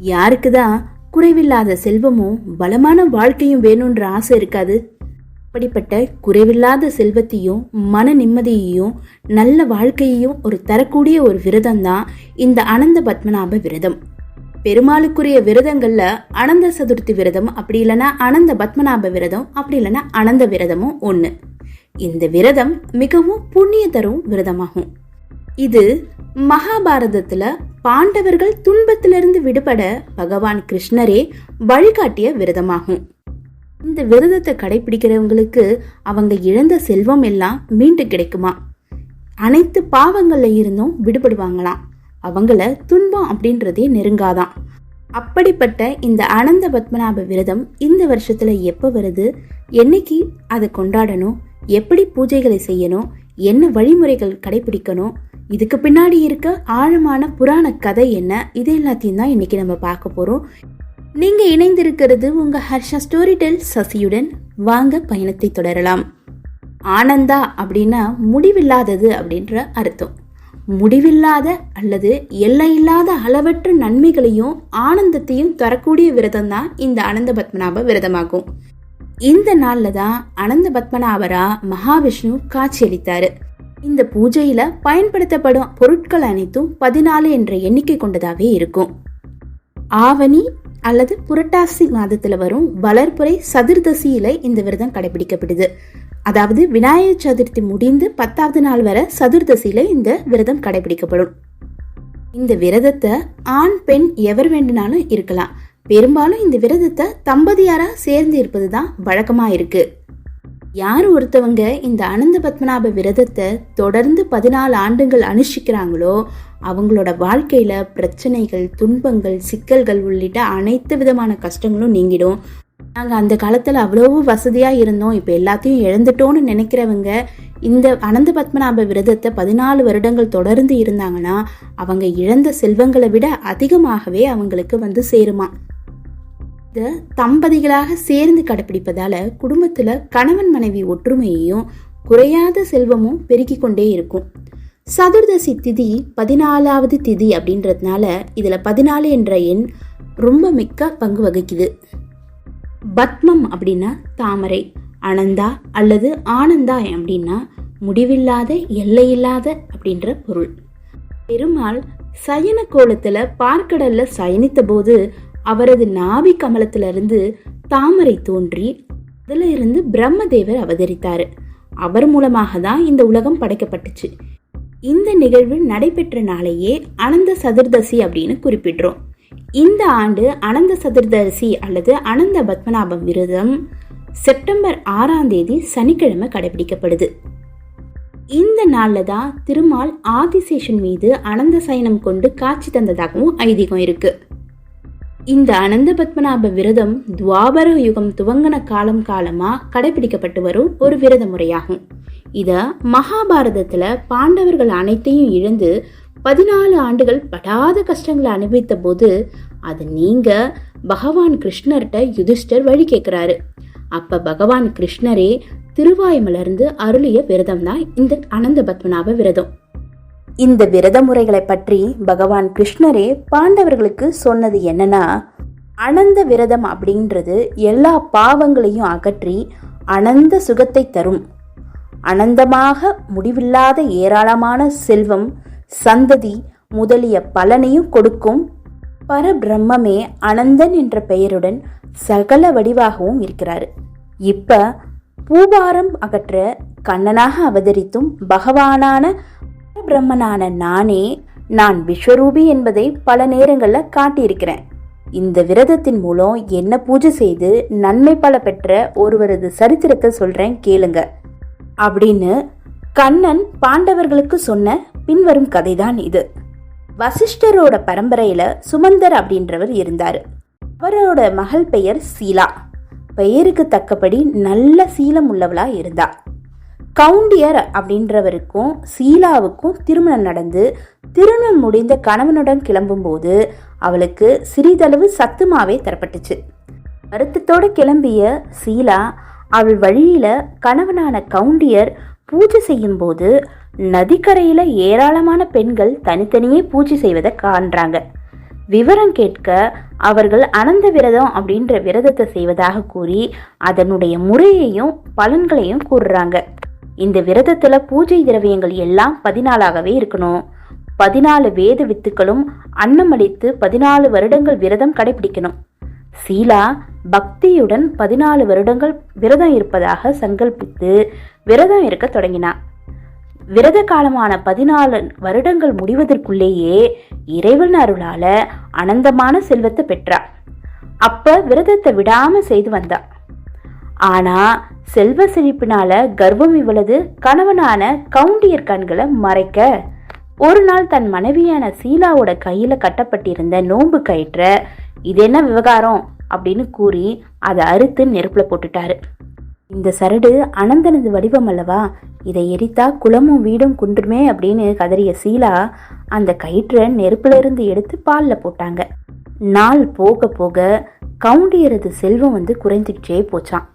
யாருக்கு தான் குறைவில்லாத செல்வமும் பலமான வாழ்க்கையும் வேணுன்ற ஆசை இருக்காது. அப்படிப்பட்ட குறைவில்லாத செல்வத்தையும் மன நிம்மதியையும் நல்ல வாழ்க்கையையும் ஒரு தரக்கூடிய ஒரு விரதம் தான் இந்த அனந்த பத்மநாப விரதம். பெருமாளுக்குரிய விரதங்கள்ல அனந்த சதுர்த்தி விரதம் அப்படி இல்லைன்னா அனந்த பத்மநாப விரதம் அப்படி இல்லைன்னா அனந்த விரதமும் ஒன்று இந்த விரதம் மிகவும் புண்ணிய தரும் விரதமாகும். இது மகாபாரதத்துல பாண்டவர்கள் துன்பத்திலிருந்து விடுபட பகவான் கிருஷ்ணரே வழிகாட்டிய விரதமாகும். இந்த விரதத்தை கடைபிடிக்கிறவங்களுக்கு அவங்க இழந்த செல்வம் எல்லாம் மீண்டு கிடைக்குமா? அனைத்து பாவங்கள்ல இருந்தும் விடுபடுவாங்களாம். அவங்கள துன்பம் அப்படின்றதே நெருங்காதான் அப்படிப்பட்ட இந்த அனந்த பத்மநாப விரதம் இந்த வருஷத்துல எப்போ வருது? என்னைக்கு அதை கொண்டாடணும்? எப்படி பூஜைகளை செய்யணும்? என்ன வழிமுறைகள் கடைபிடிக்கணும்? இதுக்கு பின்னாடி இருக்க ஆழமான புராண கதை என்ன? இது எல்லாத்தையும் தான் இன்னைக்கு நம்ம பார்க்க போறோம். நீங்க இணைந்திருக்கிறது உங்க ஹர்ஷா ஸ்டோரி டெல் சசியுடன். வாங்க பயணத்தை தொடரலாம். ஆனந்தா அப்படின்னா முடிவில்லாதது அப்படின்ற அர்த்தம். முடிவில்லாத அல்லது எல்லையில்லாத அளவற்ற நன்மைகளையும் ஆனந்தத்தையும் தரக்கூடிய விரதம் தான் இந்த அனந்த பத்மநாப விரதமாகும். இந்த நாளில் தான் அனந்த பத்மநாபரா மகாவிஷ்ணு காட்சியளித்தாரு. இந்த பூஜையில பயன்படுத்தப்படும் பொருட்கள் அனைத்தும் பதினாலு என்ற எண்ணிக்கை கொண்டதாகவே இருக்கும். ஆவணி அல்லது புரட்டாசி மாதத்தில் வரும் வளர்ப்புரை சதுர்தசியில இந்த விரதம் கடைபிடிக்கப்படுது. அதாவது விநாயகர் சதுர்த்தி முடிந்து பத்தாவது நாள் வரை சதுர்தசியில இந்த விரதம் கடைபிடிக்கப்படும். இந்த விரதத்தை ஆண் பெண் எவர் வேண்டுனாலும் இருக்கலாம். பெரும்பாலும் இந்த விரதத்தை தம்பதியாரா சேர்ந்து இருப்பது தான் வழக்கமா இருக்கு. யார் ஒருத்தவங்க இந்த அனந்த பத்மநாப விரதத்தை தொடர்ந்து பதினாலு ஆண்டுகள் அனுஷ்டிக்கிறாங்களோ அவங்களோட வாழ்க்கையில பிரச்சனைகள் துன்பங்கள் சிக்கல்கள் உள்ளிட்ட அனைத்து விதமான கஷ்டங்களும் நீங்கிடும். நாங்கள் அந்த காலத்தில் அவ்வளவு வசதியாக இருந்தோம். இப்போ எல்லாத்தையும் இழந்துட்டோன்னு நினைக்கிறவங்க இந்த அனந்த பத்மநாப விரதத்தை பதினாலு வருடங்கள் தொடர்ந்து இருந்தாங்கன்னா அவங்க இழந்த செல்வங்களை விட அதிகமாகவே அவங்களுக்கு வந்து சேருமா? இதை தம்பதிகளாக சேர்ந்து கடைப்பிடிப்பதால குடும்பத்துல கணவன் மனைவி ஒற்றுமையையும் குறையாத செல்வமும் பெருக்கிக் கொண்டே இருக்கும். சதுர்தசி திதி பதினாலாவது திதி அப்படின்றதுனால இதுல பதினாலு என்ற எண் ரொம்ப மிக்க பங்கு வகிக்குது. பத்மம் அப்படின்னா தாமரை அனந்தா அல்லது ஆனந்தா அப்படின்னா முடிவில்லாத எல்லையில்லாத அப்படின்ற பொருள். பெருமாள் சயன கோலத்துல பார்க்கடல்ல சயனித்த போது அவரது நாவி கமலத்திலிருந்து தாமரை தோன்றி அதுல இருந்து பிரம்மதேவர் அவதரித்தார். அவர் மூலமாக தான் இந்த உலகம் படைக்கப்பட்டுச்சு. இந்த நிகழ்வு நடைபெற்ற நாளையே அனந்த சதுர்தசி அப்படின்னு குறிப்பிடுறோம். இந்த ஆண்டு அனந்த சதுர்தசி அல்லது அனந்த பத்மநாபம் விரதம் செப்டம்பர் ஆறாம் தேதி சனிக்கிழமை கடைபிடிக்கப்படுது. இந்த நாளில் தான் திருமால் ஆதிசேஷன் மீது அனந்த சயனம் கொண்டு காட்சி தந்ததாகவும் ஐதீகம் இருக்குது இந்த அனந்த பத்மநாப விரதம் துவாபர யுகம் துவங்கின காலம் காலமா கடைபிடிக்கப்பட்டு வரும் ஒரு விரத முறையாகும். இத மகாபாரதத்துல பாண்டவர்கள் அனைத்தையும் இழந்து பதினாலு ஆண்டுகள் படாத கஷ்டங்களை அனுபவித்த போது அது நீங்க பகவான் கிருஷ்ணர்கிட்ட யுதிஷ்டர் வழி கேட்கிறாரு அப்ப பகவான் கிருஷ்ணரே திருவாய் மலர்ந்து அருளிய விரதம் தான் இந்த அனந்த பத்மநாப விரதம். இந்த விரத முறைகளை பற்றி பகவான் கிருஷ்ணரே பாண்டவர்களுக்கு சொன்னது என்னன்னா அனந்த விரதம் அப்படின்றது எல்லா பாவங்களையும் அகற்றி அனந்த சுகத்தை தரும். அனந்தமாக முடிவில்லாத ஏராளமான செல்வம் சந்ததி முதலிய பலனையும் கொடுக்கும். பரபிரம்மே அனந்தன் என்ற பெயருடன் சகல வடிவாகவும் இருக்கிறார். இப்ப பூபாரம் அகற்ற கண்ணனாக அவதரித்தும் பகவானான பிரம்மனான நானே நான் விஸ்வரூபி என்பதை பல நேரங்களில் காட்டியிருக்கிறேன். இந்த விரதத்தின் மூலம் என்ன பூஜை செய்து நன்மை பல பெற்ற ஒருவரது சரித்திரத்தை சொல்றேன் கேளுங்க. அப்படின்னு கண்ணன் பாண்டவர்களுக்கு சொன்ன பின்வரும் கதைதான் இது. வசிஷ்டரோட பரம்பரையில சுமந்தர் அப்படின்றவர் இருந்தார். அவரோட மகள் பெயர் சீலா. பெயருக்கு தக்கபடி நல்ல சீலம் உள்ளவளா இருந்தா. கவுண்டியர் அப்படின்றவருக்கும் சீலாவுக்கும் திருமணம் நடந்து திருமணம் முடிந்த கணவனுடன் கிளம்பும்போது அவளுக்கு சிறிதளவு சத்துமாவே தரப்பட்டுச்சு. வருத்தத்தோடு கிளம்பிய சீலா அவள் வழியில கணவனான கவுண்டியர் பூஜை செய்யும்போது நதிக்கரையில் ஏராளமான பெண்கள் தனித்தனியே பூஜை செய்வதை காண்றாங்க. விவரம் கேட்க அவர்கள் அனந்த விரதம் அப்படின்ற விரதத்தை செய்வதாக கூறி அதனுடைய முறையையும் பலன்களையும் கூறுறாங்க. இந்த விரதத்துல பூஜை திரவியங்கள் எல்லாம் பதினாலாகவே இருக்கணும். பதினாலு வேத வித்துக்களும் அன்னமளித்து பதினாலு வருடங்கள் விரதம் கடைபிடிக்கணும். சீலா பக்தியுடன் பதினாலு வருடங்கள் விரதம் இருப்பதாக சங்கல்பித்து விரதம் இருக்க தொடங்கினார் விரத காலமான பதினாலு வருடங்கள் முடிவதற்குள்ளேயே இறைவன் அருளால அனந்தமான செல்வத்தை பெற்றார் அப்ப விரதத்தை விடாம செய்து வந்தார் ஆனா செல்வ செழிப்பினால கர்வம் இவளது கணவனான கவுண்டியர் கண்களை மறைக்க ஒரு நாள் தன் மனைவியான சீலாவோட கையில கட்டப்பட்டிருந்த நோன்பு கயிற்ற இது என்ன விவகாரம்? அப்படின்னு கூறி அதை அறுத்து நெருப்புல போட்டுட்டாரு. இந்த சரடு அனந்தனது வடிவம் அல்லவா? இதை எரித்தா குளமும் வீடும் குன்றுமே அப்படின்னு கதறிய சீலா அந்த கயிற்றை நெருப்புல இருந்து எடுத்து பாலில் போட்டாங்க. நாள் போக போக கவுண்டியரது செல்வம் வந்து குறைஞ்சிக்கிட்டே போச்சான்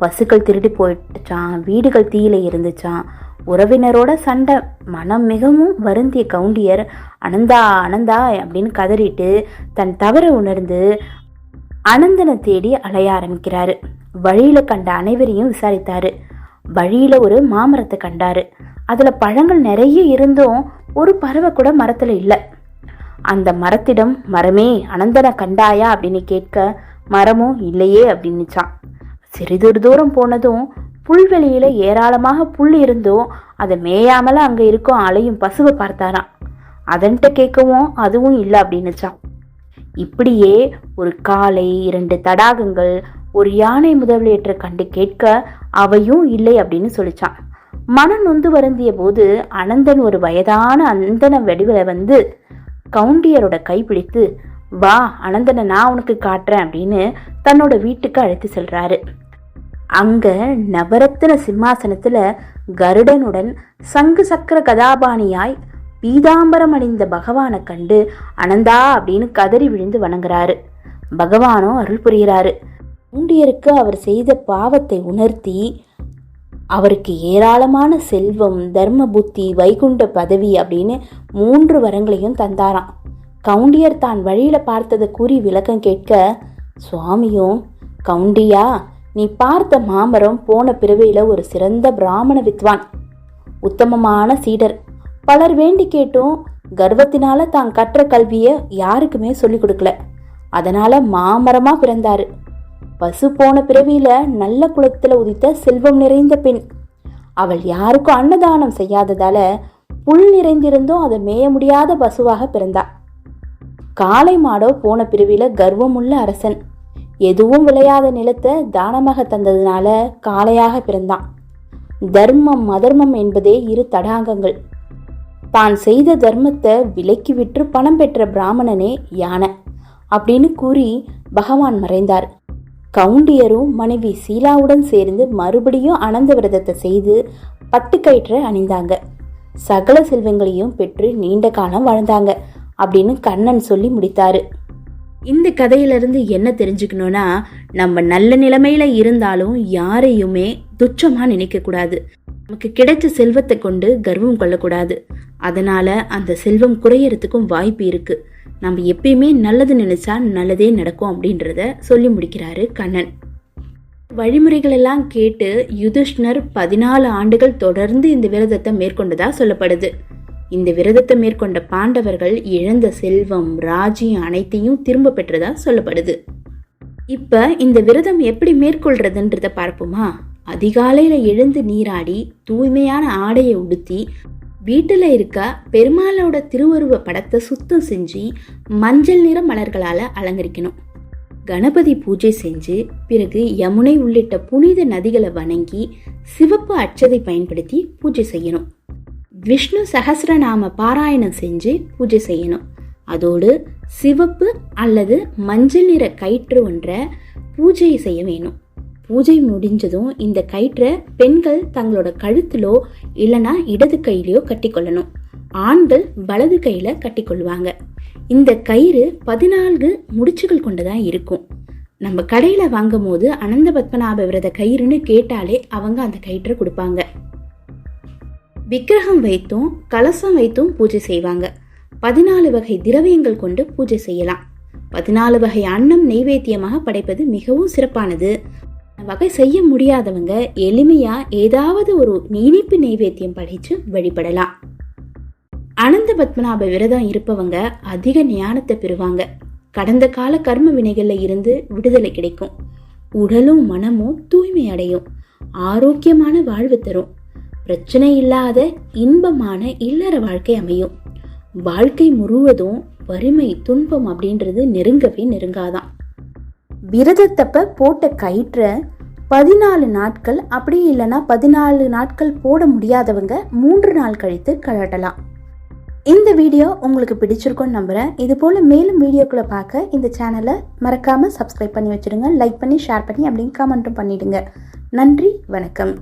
பசுக்கள் திருடி போயிட்டுச்சான் வீடுகள் தீயில இருந்துச்சான் உறவினரோட சண்டை மனம் மிகவும் வருந்திய கவுண்டியர் அனந்தா அனந்தா அப்படின்னு கதறிட்டு தன் தவறை உணர்ந்து அனந்தனை தேடி அலைய ஆரம்பிக்கிறாரு. வழியில கண்ட அனைவரையும் விசாரித்தாரு. வழியில ஒரு மாமரத்தை கண்டாரு. அதுல பழங்கள் நிறைய இருந்தும் ஒரு பறவை கூட மரத்துல இல்லை. அந்த மரத்திடம் மரமே அனந்தனை கண்டாயா? அப்படின்னு கேட்க மரமும் இல்லையே அப்படின்னுச்சான் சிறிதொரு தூரம் போனதும் புல்வெளியில ஏராளமாக புல் இருந்தும் அதை மேயாமல அங்க இருக்கும் அலையும் பசுவை பார்த்தாராம். அதன்ட்ட கேட்கவும் அதுவும் இல்லை அப்படின்னுச்சான் இப்படியே ஒரு காலை இரண்டு தடாகங்கள் ஒரு யானை முதலியற்ற கண்டு கேட்க அவையும் இல்லை அப்படின்னு சொல்லிச்சான் மனம் நொந்து வருந்திய போது அனந்தன் ஒரு வயதான அந்தன வடிவில் வந்து கவுண்டியரோட கைப்பிடித்து வா அனந்தனை நான் உனக்கு காட்டுறேன் அப்படின்னு தன்னோட வீட்டுக்கு அழைத்து செல்றாரு. அங்க நவரத்தின சிம்மாசனத்துல கருடனுடன் சங்கு சக்கர கதாபாணியாய் பீதாம்பரம் அணிந்த பகவானை கண்டு அனந்தா அப்படின்னு கதறி விழுந்து வணங்குறாரு. பகவானும் அருள் புரிகிறாரு. பூண்டியருக்கு அவர் செய்த பாவத்தை உணர்த்தி அவருக்கு ஏராளமான செல்வம் தர்ம புத்தி வைகுண்ட பதவி அப்படின்னு மூன்று வரங்களையும் தந்தாராம். கவுண்டியர் தான் வழியில பார்த்ததை கூறி விளக்கம் கேட்க சுவாமியும் கவுண்டியா நீ பார்த்த மாமரம் போன பிறவியில் ஒரு சிறந்த பிராமண வித்வான் உத்தமமான சீடர். பலர் வேண்டி கேட்டும் கர்வத்தினால தான் கற்ற கல்வியை யாருக்குமே சொல்லிக் கொடுக்கல. அதனால மாமரமா பிறந்தாரு. பசு போன பிறவியில நல்ல குலத்துல உதித்த செல்வம் நிறைந்த பெண். அவள் யாருக்கும் அன்னதானம் செய்யாததால புல் நிறைந்திருந்தும் அதை மேய முடியாத பசுவாக பிறந்தா. காளை மாடோ போன பிரிவில் கர்வமுள்ள அரசன். எதுவும் விளையாத நிலத்தை தானமாக தந்ததுனால காளையாக பிறந்தான். தர்மம் அதர்மம் என்பதே இரு தடாகங்கள். தான் செய்த தர்மத்தை விலக்கி விற்று பணம் பெற்ற பிராமணனே யானை அப்படின்னு கூறி பகவான் மறைந்தார். கவுண்டியரும் மனைவி சீலாவுடன் சேர்ந்து மறுபடியும் அனந்த விரதத்தை செய்து பட்டுக்கயிற்ற அணிந்தாங்க. சகல செல்வங்களையும் பெற்று நீண்ட காலம் வாழ்ந்தாங்க. அப்படின்னு கண்ணன் சொல்லி முடித்தாரு. இந்த கதையிலிருந்து என்ன தெரிஞ்சுக்கணும்னா நம்ம நல்ல நிலைமையில இருந்தாலும் யாரையுமே துச்சமா நினைக்க கூடாது நமக்கு கிடைச்ச செல்வத்தை கொண்டு கர்வம் கொள்ளக்கூடாது. அதனால அந்த செல்வம் குறையறதுக்கும் வாய்ப்பு இருக்கு. நம்ம எப்பயுமே நல்லது நினைச்சா நல்லதே நடக்கும் அப்படின்றத சொல்லி முடிக்கிறாரு கண்ணன். வழிமுறைகள் எல்லாம் கேட்டு யுதிஷ்ணர் பதினாலு ஆண்டுகள் தொடர்ந்து இந்த விரதத்தை மேற்கொண்டதா சொல்லப்படுது. இந்த விரதத்தை மேற்கொண்ட பாண்டவர்கள் இழந்த செல்வம் ராஜ்யம் அனைத்தையும் திரும்ப பெற்றதா சொல்லப்படுது. இப்ப இந்த விரதம் எப்படி மேற்கொள்றதுன்றத பார்ப்போமா? அதிகாலையில எழுந்து நீராடி தூய்மையான ஆடையை உடுத்தி வீட்டில் இருக்க பெருமாளோட திருவுருவ படத்தை சுத்தம் செஞ்சு மஞ்சள் நிற மலர்களால் அலங்கரிக்கணும். கணபதி பூஜை செஞ்சு பிறகு யமுனை உள்ளிட்ட புனித நதிகளை வணங்கி சிவப்பு அச்சதை பயன்படுத்தி பூஜை செய்யணும். விஷ்ணு சகசிரநாம பாராயணம் செஞ்சு பூஜை செய்யணும். அதோடு சிவப்பு அல்லது மஞ்சள் நிற கயிற்று ஒன்றை பூஜை செய்ய வேணும். பூஜை முடிஞ்சதும் இந்த கயிற்றை பெண்கள் தங்களோட கழுத்திலோ இல்லைனா இடது கையிலையோ கட்டிக்கொள்ளணும். ஆண்கள் வலது கையில் கட்டிக்கொள்வாங்க. இந்த கயிறு பதினான்கு முடிச்சுகள் கொண்டுதான் இருக்கும். நம்ம கடையில் வாங்கும் போது அனந்த பத்மநாப விரத கயிறுன்னு கேட்டாலே அவங்க அந்த கயிற்றை கொடுப்பாங்க. விக்கிரகம் வைத்தும் கலசம் வைத்தும் பூஜை செய்வாங்க. பதினாலு வகை திரவியங்கள் கொண்டு பூஜை செய்யலாம். பதினாலு வகை அன்னம் நெய்வேத்தியமாக படைப்பது மிகவும் சிறப்பானது. வகை செய்ய முடியாதவங்க எளிமையா ஏதாவது ஒரு இனிப்பு நெய்வேத்தியம் படைச்சு வழிபடலாம். அனந்த பத்மநாப விரதம் இருப்பவங்க அதிக ஞானத்தை பெறுவாங்க. கடந்த கால கர்ம வினைகள்ல இருந்து விடுதலை கிடைக்கும். உடலும் மனமும் தூய்மை அடையும். ஆரோக்கியமான வாழ்வு தரும். பிரச்சனை இல்லாத இன்பமான இல்லற வாழ்க்கை அமையும். வாழ்க்கை முழுவதும் வறுமை துன்பம் அப்படின்றது நெருங்கவே நெருங்காதான். விரதத்தப்ப போட்ட கயிற்ற பதினாலு நாட்கள் அப்படி இல்லைன்னா பதினாலு நாட்கள் போட முடியாதவங்க மூன்று நாள் கழித்து கழட்டலாம். இந்த வீடியோ உங்களுக்கு பிடிச்சிருக்கோன்னு நம்புகிறேன் இது போல் மேலும் வீடியோக்களை பார்க்க இந்த சேனலை மறக்காமல் சப்ஸ்கிரைப் பண்ணி வச்சுடுங்க லைக் பண்ணி ஷேர் பண்ணி அப்படின்னு கமெண்ட்டும் பண்ணிவிடுங்க நன்றி வணக்கம்.